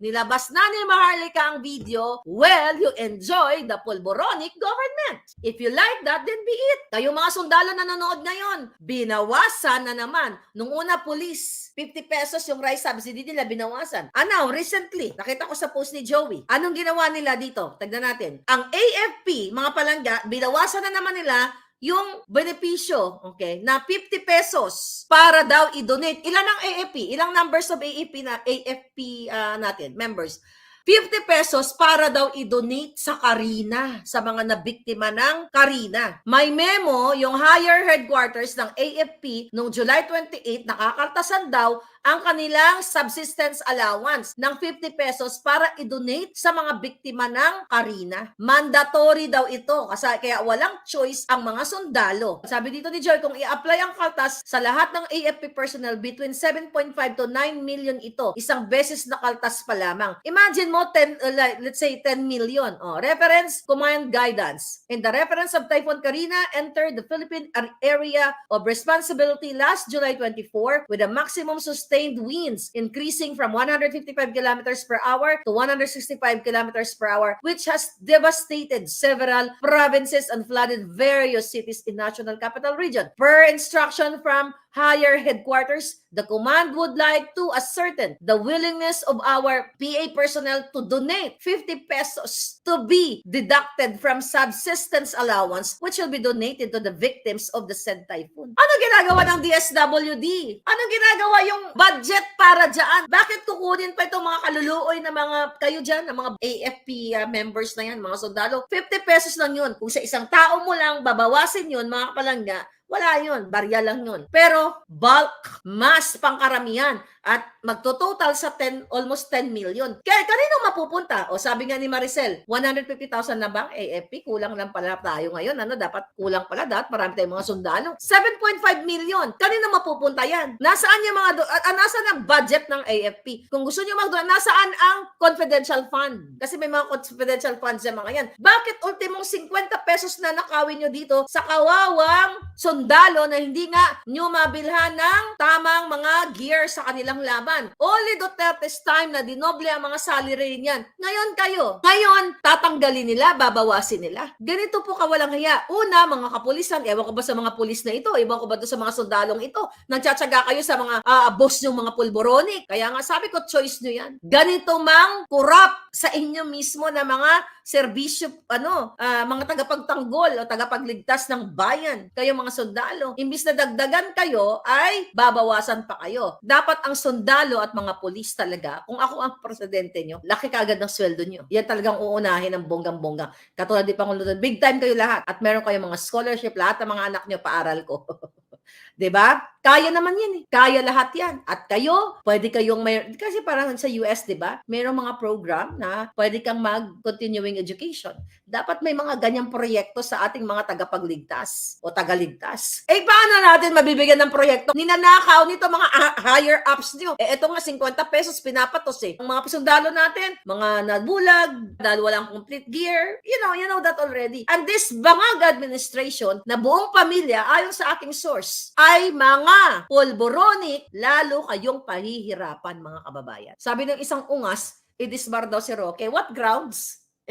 nilabas na ni Maharlika ang video, well, you enjoy the pulboronic government. If you like that, then be it. Kayo mga sundalo na nanonood ngayon, binawasan na naman. Nung una, police, 50 pesos yung rice subsidy nila, binawasan. Ah, now, recently, nakita ko sa post ni Joey, anong ginawa nila dito? Tagnan natin. Ang AFP, mga palangga, binawasan na naman nila yung benepisyo, okay, na 50 pesos para daw i-donate. Ilan ang AFP? Ilang numbers of AFP na AFP ah, natin, members? 50 pesos para daw i-donate sa Karina, sa mga nabiktima ng Karina. May memo yung higher headquarters ng AFP noong July 28, nakakartasan daw ang kanilang subsistence allowance ng 50 pesos para i-donate sa mga biktima ng Karina. Mandatory daw ito kasi kaya walang choice ang mga sundalo. Sabi dito ni Joy, kung i-apply ang kaltas sa lahat ng AFP personnel between 7.5 to 9 million ito, isang beses na kaltas pa lamang. Imagine mo 10 uh, like, let's say 10 million. Oh, reference command guidance. In the reference of Typhoon Karina entered the Philippine ar- area of responsibility last July 24 with a maximum sustained winds increasing from 155 kilometers per hour to 165 kilometers per hour, which has devastated several provinces and flooded various cities in National Capital Region. Per instruction from higher headquarters, the command would like to ascertain the willingness of our PA personnel to donate 50 pesos to be deducted from subsistence allowance which will be donated to the victims of the said typhoon. Ano ginagawa ng DSWD? Ano ginagawa yung budget para dyan? Bakit kukunin pa itong mga kaluluoy na mga kayo dyan, na mga AFP uh, members na yan, mga sundalo? 50 pesos lang yun. Kung sa isang tao mo lang babawasin yun, mga kapalangga, wala yun, barya lang yun. Pero bulk, mass pangkaramihan at magtototal sa 10, almost 10 million. Kaya kanino mapupunta? O sabi nga ni Maricel, 150,000 na ba ang AFP? Kulang lang pala tayo ngayon. Ano, dapat kulang pala. Dapat marami tayong mga sundalo. 7.5 million. Kanino mapupunta yan? Nasaan yung mga, do- ah, nasaan ang budget ng AFP? Kung gusto nyo mag nasaan ang confidential fund? Kasi may mga confidential funds yung mga yan. Bakit ultimong 50 pesos na nakawin nyo dito sa kawawang sundalo na hindi nga nyo mabilhan ng tamang mga gear sa kanilang laban. Only Duterte's time na dinoble ang mga salary niyan. Ngayon kayo. Ngayon, tatanggalin nila, babawasin nila. Ganito po kawalang haya. Una, mga kapulisan, ewan ko ba sa mga pulis na ito, ewan ko ba sa mga sundalong ito, nagtsatsaga kayo sa mga ah, boss yung mga pulboronic. Kaya nga sabi ko, choice nyo yan. Ganito mang kurap sa inyo mismo na mga serbisyo, ano, ah, mga tagapagtanggol o tagapagligtas ng bayan. Kayo mga sundalo. Imbis na dagdagan kayo, ay babawasan pa kayo. Dapat ang sundalo at mga pulis talaga, kung ako ang presidente nyo, laki kagad ng sweldo nyo. Yan talagang uunahin ng bonggang-bongga. Katulad ni Pangulo, big time kayo lahat. At meron kayong mga scholarship, lahat ng mga anak nyo, paaral ko. 'Di ba? Kaya naman 'yan eh. Kaya lahat 'yan. At kayo, pwede kayong may kasi parang sa US, 'di ba? Merong mga program na pwede kang mag-continuing education. Dapat may mga ganyang proyekto sa ating mga tagapagligtas o tagaligtas. Eh paano natin mabibigyan ng proyekto? Ninanakaw nito mga higher ups niyo. Eh ito nga 50 pesos pinapatos eh. Ang mga sundalo natin, mga nabulag, dahil walang complete gear. You know, you know that already. And this bangag administration na buong pamilya ayon sa aking source ay mga polboronic, lalo kayong pahihirapan mga kababayan. Sabi ng isang ungas, idisbar daw si Roque. What grounds?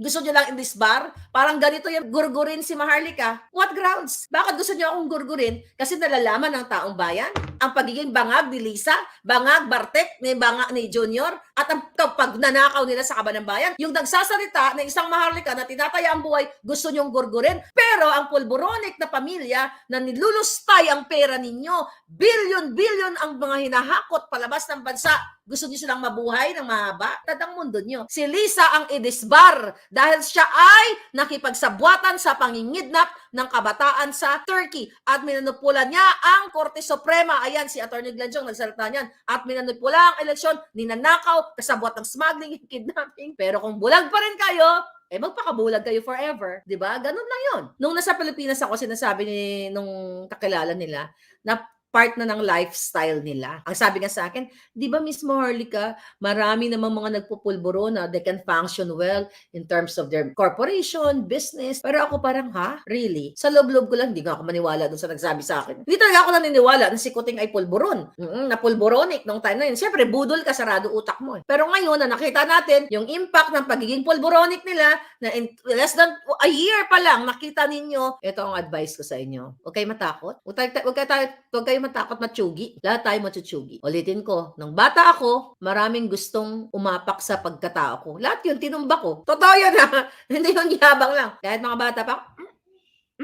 Gusto nyo lang i-disbar? Parang ganito yung gurgurin si Maharlika. What grounds? Bakit gusto nyo akong gurgurin? Kasi nalalaman ng taong bayan ang pagiging bangag ni Lisa, bangag Bartek, ni bangag ni Junior, at ang kapag nanakaw nila sa kaban ng bayan. Yung nagsasalita ng isang Maharlika na tinataya ang buhay, gusto nyong gurgurin. Pero ang pulboronic na pamilya na nilulustay ang pera ninyo, billion-billion ang mga hinahakot palabas ng bansa, gusto niyo silang mabuhay ng mahaba? Tadang mundo niyo. Si Lisa ang idisbar dahil siya ay nakipagsabwatan sa pangingidnap ng kabataan sa Turkey at minanupula niya ang Korte Suprema. Ayan, si Attorney Glanjong nagsalita niyan. At minanupula ang eleksyon, ninanakaw, kasabwat ng smuggling, kidnapping. Pero kung bulag pa rin kayo, eh magpakabulag kayo forever, 'di ba? Ganun lang 'yon. Nung nasa Pilipinas ako, sinasabi ni nung kakilala nila na part na ng lifestyle nila. Ang sabi nga sa akin, di ba mismo Harlika, marami namang mga nagpupulburo na they can function well in terms of their corporation, business. Pero ako parang, ha? Really? Sa loob-loob ko lang, hindi nga ako maniwala dun sa nagsabi sa akin. Hindi talaga ako naniniwala na si Kuting ay pulburon. Mm, na pulboronic nung time na yun. Siyempre, budol ka, sarado utak mo. eh. Pero ngayon, na nakita natin yung impact ng pagiging pulboronic nila, na in less than a year pa lang, nakita ninyo, ito ang advice ko sa inyo. Huwag kayo matakot. Huwag, tayo, huwag, kayo, huwag kayo matakot matsugi. Lahat tayo matsugi. Ulitin ko, nung bata ako, maraming gustong umapak sa pagkatao ko. Lahat yun, tinumba ko. Totoo yun ha. Hindi yung yabang lang. Kahit mga bata pa, mm,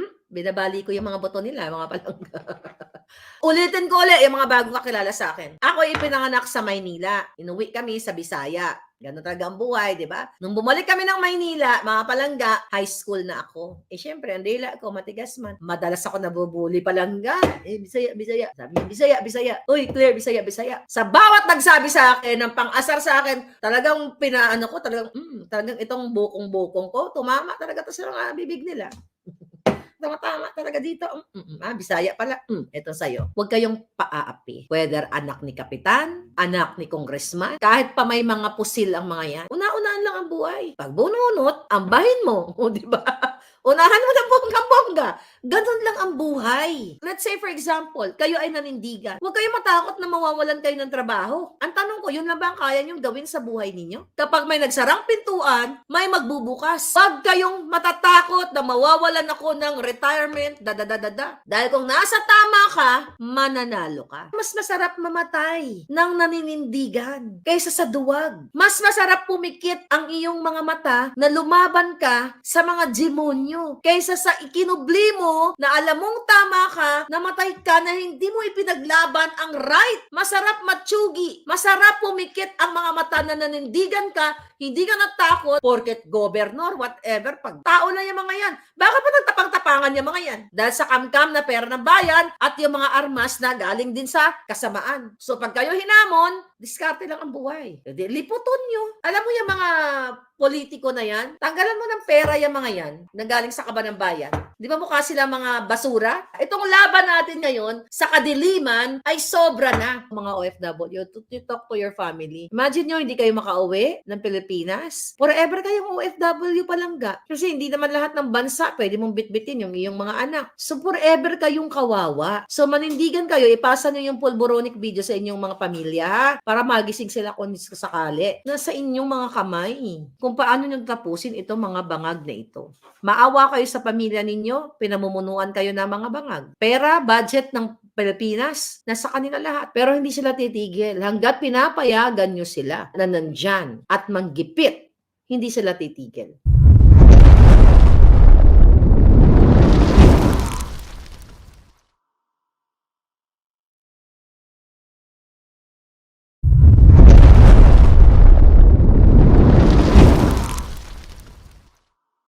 mm, binabali ko yung mga boto nila, mga palangga. Ulitin ko ulit yung mga bagong kakilala sa akin. Ako ipinanganak sa Maynila. Inuwi kami sa Bisaya. Ganun talaga ang buhay, di ba? Nung bumalik kami ng Maynila, mga palangga, high school na ako. Eh, syempre, ang dila ko, matigas man. Madalas ako nabubuli palangga. Eh, Bisaya, Bisaya. Sabi niya, Bisaya, Bisaya. Uy, Claire, Bisaya, Bisaya. Sa bawat nagsabi sa akin, ng pang-asar sa akin, talagang pinaano ko, talagang, mm, talagang itong bukong-bukong ko, tumama talaga to sa mga bibig nila. Tama-tama talaga dito. Mm, mm, ah, Bisaya pala. Mm, ito sa'yo. Huwag kayong paaapi. Whether anak ni kapitan, anak ni congressman, kahit pa may mga pusil ang mga yan, una-unahan lang ang buhay. Pag bununot, ambahin mo. O, di ba? Unahan mo ng bongga-bongga. Ganun lang ang buhay. Let's say, for example, kayo ay nanindigan. Huwag kayong matakot na mawawalan kayo ng trabaho. Ang tanong ko, yun lang ba ang kaya niyong gawin sa buhay ninyo? Kapag may nagsarang pintuan, may magbubukas. Huwag kayong matatakot na mawawalan ako ng retirement, da-da-da-da-da. Dahil kung nasa tama ka, mananalo ka. Mas masarap mamatay ng naninindigan kaysa sa duwag. Mas masarap pumikit ang iyong mga mata na lumaban ka sa mga demonyo kaysa sa ikinubli mo na alam mong tama ka, namatay ka na hindi mo ipinaglaban ang right. Masarap matsugi. Masarap pumikit ang mga mata na nanindigan ka, hindi ka natakot porket governor, whatever, pag tao na yung mga yan. Bakit pa nagtapang-tapangan yung mga yan? Dahil sa kamkam na pera ng bayan at yung mga armas na galing din sa kasamaan. So pag kayo hinamon, diskarte lang ang buhay. Hindi, liputon nyo. Alam mo yung mga politiko na yan, tanggalan mo ng pera yung mga yan na galing sa kaba ng bayan. Di ba mukha sila mga basura? Itong laban natin ngayon sa kadiliman ay sobra na. Mga OFW, to, to talk to your family. Imagine nyo, hindi kayo makauwi ng Pilipinas. Forever kayong OFW palangga. Kasi hindi naman lahat ng bansa pwede mong bitbitin yung iyong mga anak. So forever kayong kawawa. So manindigan kayo, ipasa nyo yung pulboronic video sa inyong mga pamilya ha? Para magising sila kung sakali. Nasa inyong mga kamay kung paano nyo tapusin itong mga bangag na ito. Maawa kayo sa pamilya ninyo, pinamumunuan kayo ng mga bangag. Pera, budget ng Pilipinas, nasa kanila lahat. Pero hindi sila titigil. Hanggat pinapayagan nyo sila na nandyan at manggipit, hindi sila titigil.